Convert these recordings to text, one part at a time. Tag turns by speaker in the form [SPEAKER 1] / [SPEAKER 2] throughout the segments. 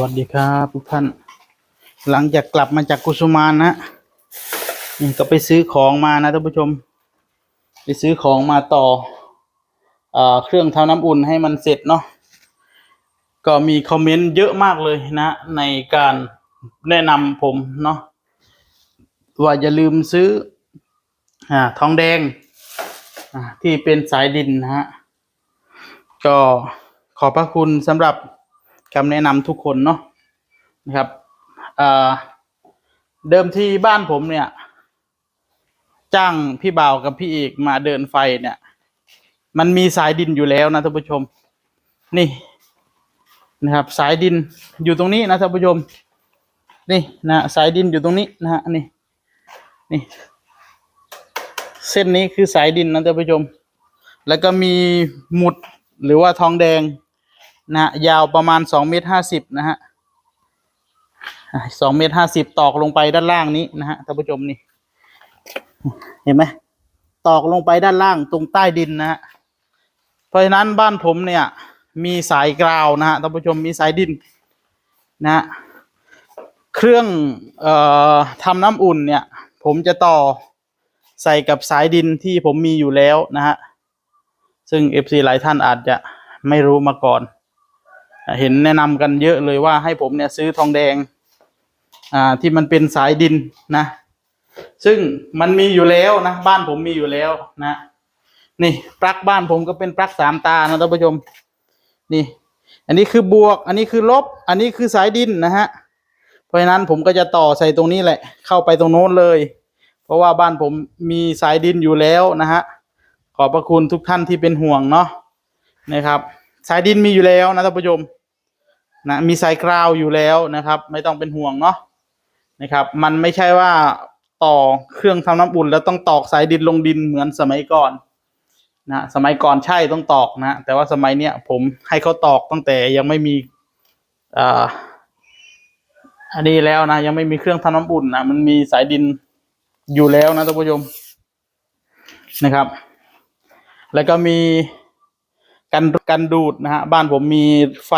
[SPEAKER 1] วัสดีครับทุกท่าน หลังจากกลับมาจากกุสุมานนะนี่ก็ไปซื้อของมานะท่านผู้ชม ไปซื้อของมาต่อเอ่อเครื่องทำน้ำอุ่นให้มันเสร็จเนาะก็มีคอมเมนต์เยอะมากเลยนะ ในการแนะนำผมเนาะว่าอย่าลืมซื้ออ่าทองแดงอ่าที่เป็นสายดินนะฮะก็ขอบพระคุณสำหรับ คำแนะนำทุกคนเนาะนะครับเอ่อเดิมที่บ้านผมเนี่ย จ้างพี่บ่าวกับพี่เอกมาเดินไฟเนี่ย มันมีสายดินอยู่แล้วนะท่านผู้ชม นี่นะครับ สายดินอยู่ตรงนี้นะท่านผู้ชม นี่นะสายดินอยู่ตรงนี้นะฮะนี่นี่ เส้นนี้คือสายดินนะท่านผู้ชม แล้วก็มีหมุดหรือว่าทองแดง นะฮะยาวประมาณสองเมตรห้าสิบนะฮะสองเมตรห้าสิบตอกลงไปด้านล่างนี้นะฮะท่านผู้ชมนี่ เห็นไหมตอกลงไปด้านล่างตรงใต้ดินนะฮะเพราะฉะนั้นบ้านผมเนี่ย มีสายกราวนะฮะท่านผู้ชมมีสายดินนะฮะเครื่องเอ่อทำน้ำอุ่นเนี่ย ผมจะต่อใส่กับสายดินที่ผมมีอยู่แล้วนะฮะซึ่ง FC หลายท่านอาจจะไม่รู้มาก่อน เห็นแนะนำกันเยอะเลยว่าให้ผมเนี่ยซื้อทองแดงอ่าที่มันเป็นสายดินนะ ซึ่งมันมีอยู่แล้วนะบ้านผมมีอยู่แล้วนะ นี่ปลั๊กบ้านผมก็เป็นปลั๊กสามตานะท่านผู้ชมนี่ อันนี้คือบวก อันนี้คือลบ อันนี้คือสายดินนะฮะเพราะฉะนั้นผมก็จะต่อใส่ตรงนี้แหละ เข้าไปตรงโน้นเลย เพราะว่าบ้านผมมีสายดินอยู่แล้วนะฮะขอบพระคุณทุกท่านที่เป็นห่วงเนาะนะครับ สายดินมีอยู่แล้วนะท่านผู้ชม นะมีสายกราวอยู่แล้วนะครับ ไม่ต้องเป็นห่วงเนาะนะครับ มันไม่ใช่ว่าต่อเครื่องทำน้ำอุ่น แล้วต้องตอกสายดินลงดินเหมือนสมัยก่อนนะสมัยก่อนใช่ต้องตอกนะแต่ว่าสมัยเนี้ยผมให้เขาตอกตั้งแต่ยังไม่มีอ่าอันนี้แล้วนะยังไม่มีเครื่องทำน้ำอุ่นนะมันมีสายดินอยู่แล้วนะท่านผู้ชมนะครับ แล้วก็มีกันกันดูดนะฮะบ้านผมมีไฟ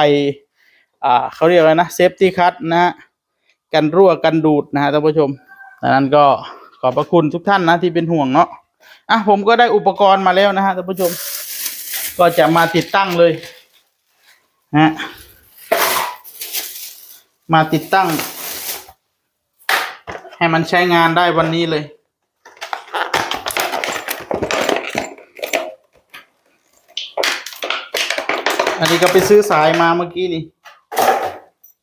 [SPEAKER 1] อ่าเขาเรียกอะไรนะเซฟตี้คัทนะฮะกันรั่วกันดูดนะฮะท่านผู้ชมดังนั้นก็ขอบพระคุณทุกท่านนะที่เป็นห่วงเนาะอะผมก็ได้อุปกรณ์มาแล้วนะฮะท่านผู้ชม ก็จะมาติดตั้งเลยนะฮะมาติดตั้ง ให้มันใช้งานได้วันนี้เลย อันนี้ก็ไปซื้อสายมาเมื่อกี้นี่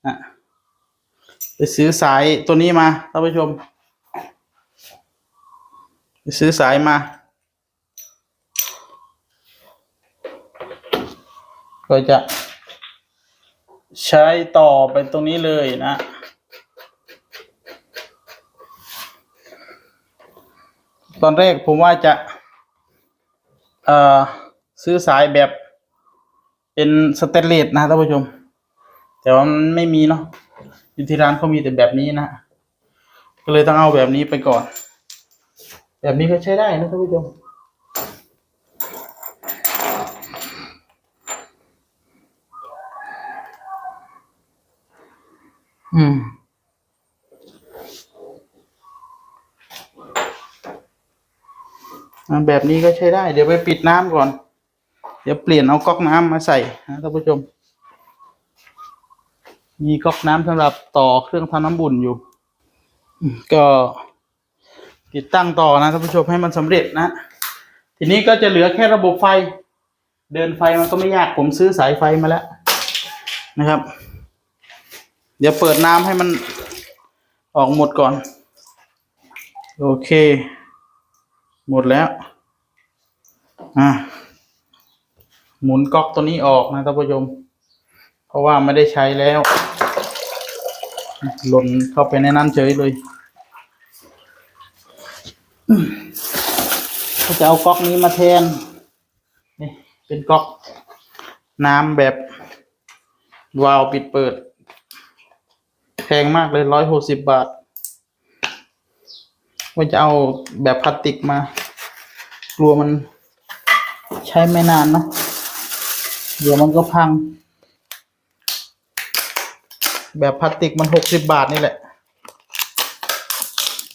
[SPEAKER 1] อะไปซื้อสายตัวนี้มาท่านผู้ชม ไปซื้อสายมา ก็จะ ใช้ต่อไปตรงนี้เลยนะตอนแรกผมว่าจะซื้อสายแบบเป็นสเตนเลสนะท่านผู้ชม แต่ว่ามันไม่มีเนาะอยู่ที่ร้านเขามีแต่แบบนี้นะก็เลยต้องเอาแบบนี้ไปก่อน แบบนี้ก็ใช้ได้นะท่านผู้ชมอืมแบบนี้ก็ใช้ได้ เดี๋ยวไปปิดน้ำก่อน เดี๋ยวเปลี่ยนเอาก๊อกน้ำมาใส่นะท่านผู้ชม มีก๊อกน้ำสำหรับต่อเครื่องทำน้ำบุ่นอยู่ ก็ติดตั้งต่อนะท่านผู้ชมให้มันสำเร็จนะ ทีนี้ก็จะเหลือแค่ระบบไฟ เดินไฟมันก็ไม่ยากผมซื้อสายไฟมาแล้วนะครับ เดี๋ยวเปิดน้ำให้มันออกหมดก่อน โอเค หมดแล้ว อะหมุนก๊อกตัวนี้ออกนะท่านผู้ชม เพราะว่าไม่ได้ใช้แล้ว หล่นเข้าไปในนั้นเฉยเลยก็จะเอาก๊อกนี้มาแทน นี่เป็นก๊อกน้ำแบบวาล์วปิดเปิด แพงมากเลยร้อยหกสิบบาท ว่าจะเอาแบบพลาสติกมา กลัวมันใช้ไม่นานเนอะเดี๋ยวมันก็พัง แบบพลาสติกมันหกสิบบาทนี่แหละ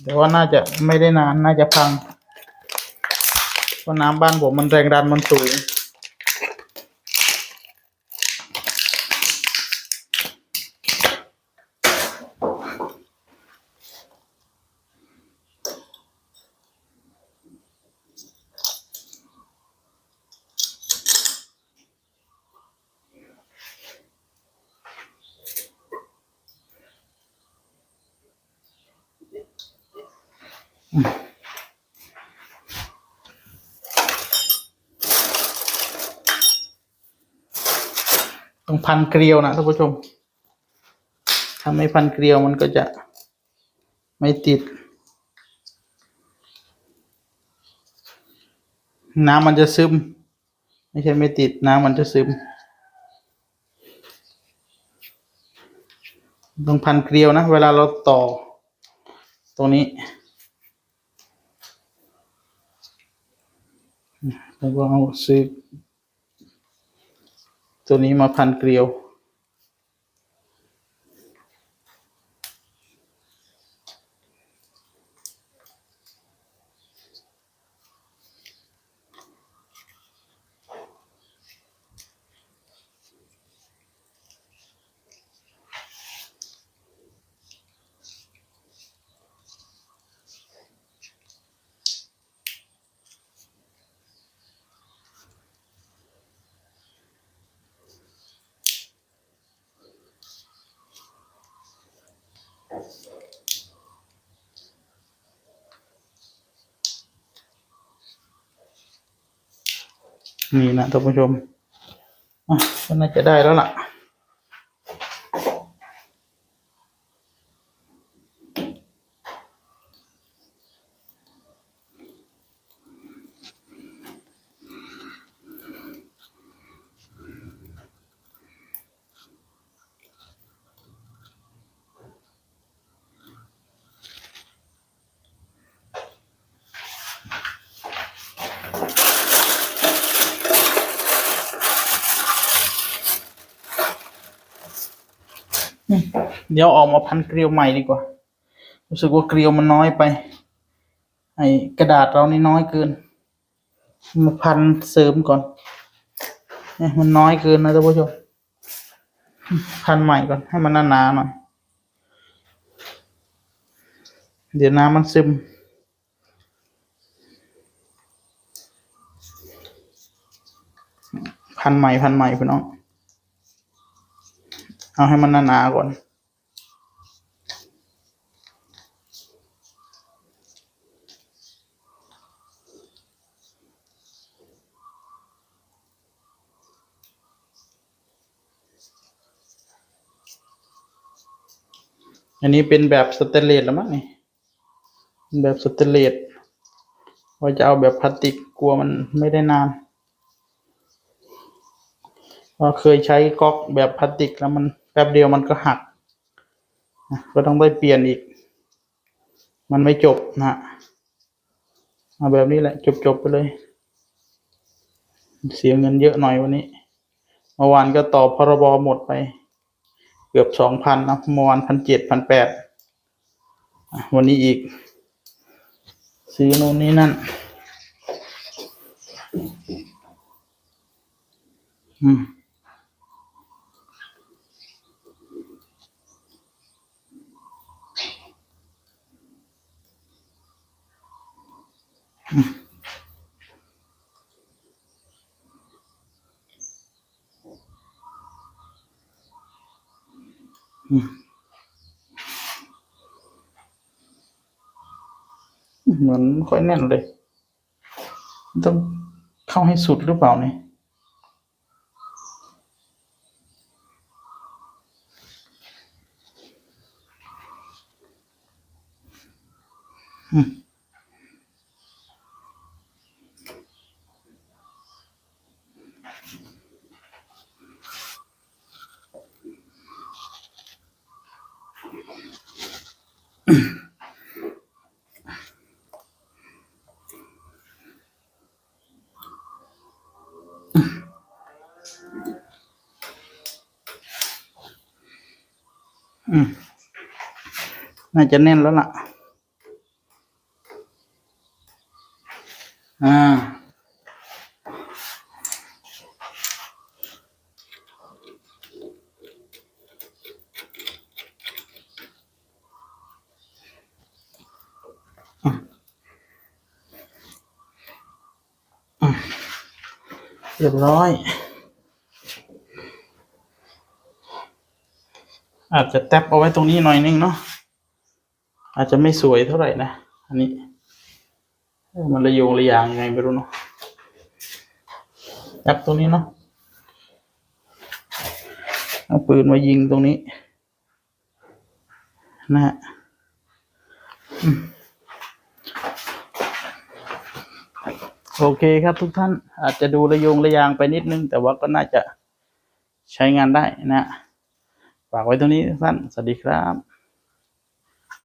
[SPEAKER 1] แต่ว่าน่าจะไม่ได้นาน น่าจะพัง เพราะน้ำบ้านผมมันแรงดันมันสูง ต้องพันเกลียวนะท่านผู้ชม ถ้าไม่พันเกลียวมันก็จะไม่ติด น้ำมันจะซึม ไม่ใช่ไม่ติดน้ำมันจะซึม ต้องพันเกลียวนะ เวลาเราต่อตรงนี้ แล้วก็เอาซื้อตัวนี้มาพันเกลียว นี่นะท่านผู้ชมก็น่าจะได้แล้วล่ะ เดี๋ยวออกมาพันเกลียวใหม่ดีกว่า รู้สึกว่าเกลียวมันน้อยไป ไอ้กระดาษเรานี่น้อยเกิน มาพันเสริมก่อนเนี่ยมันน้อยเกินนะท่านผู้ชม พันใหม่ก่อนให้มันหนาๆหน่อย เดี๋ยวน้ำมันซึมพันใหม่พันใหม่พี่น้อง เอาให้มันหนาๆก่อน อันนี้เป็นแบบสเตเลสแล้วมั้งนี่เป็นแบบสเตเลสว่าจะเอาแบบพลาสติกกลัวมันไม่ได้นานเราเคยใช้ก๊อกแบบพลาสติกแล้วมันแป๊บเดียวมันก็หักก็ต้องได้เปลี่ยนอีก มันไม่จบนะเอาแบบนี้แหละ จบๆไปเลย เสียเงินเยอะหน่อยวันนี้ เมื่อวานก็ต่อพรบหมดไป เกือบสองพันนะเมื่อวานพันเจ็ดพันแปดวันนี้อีก ซื้อนู่นนี่นั่น อืม เหมือนค่อยแน่นเลย ต้องเข้าให้สุดหรือเปล่าเนี่ย อืมน่าจะแน่นแล้วล่ะ อ่า เรียบร้อย อาจจะแตบเอาไว้ตรงนี้หน่อยนึงเนาะอาจจะไม่สวยเท่าไหร่นะอันนี้ มันระโยงระยางยังไงไม่รู้เนาะแตบตรงนี้เนาะเอาปืนมายิงตรงนี้ นะฮะโอเคครับทุกท่านอาจจะดูระยงระยางไปนิดนึง แต่ว่าก็น่าจะใช้งานได้นะ ฝากไว้ตรงนี้ท่านสวัสดีครับ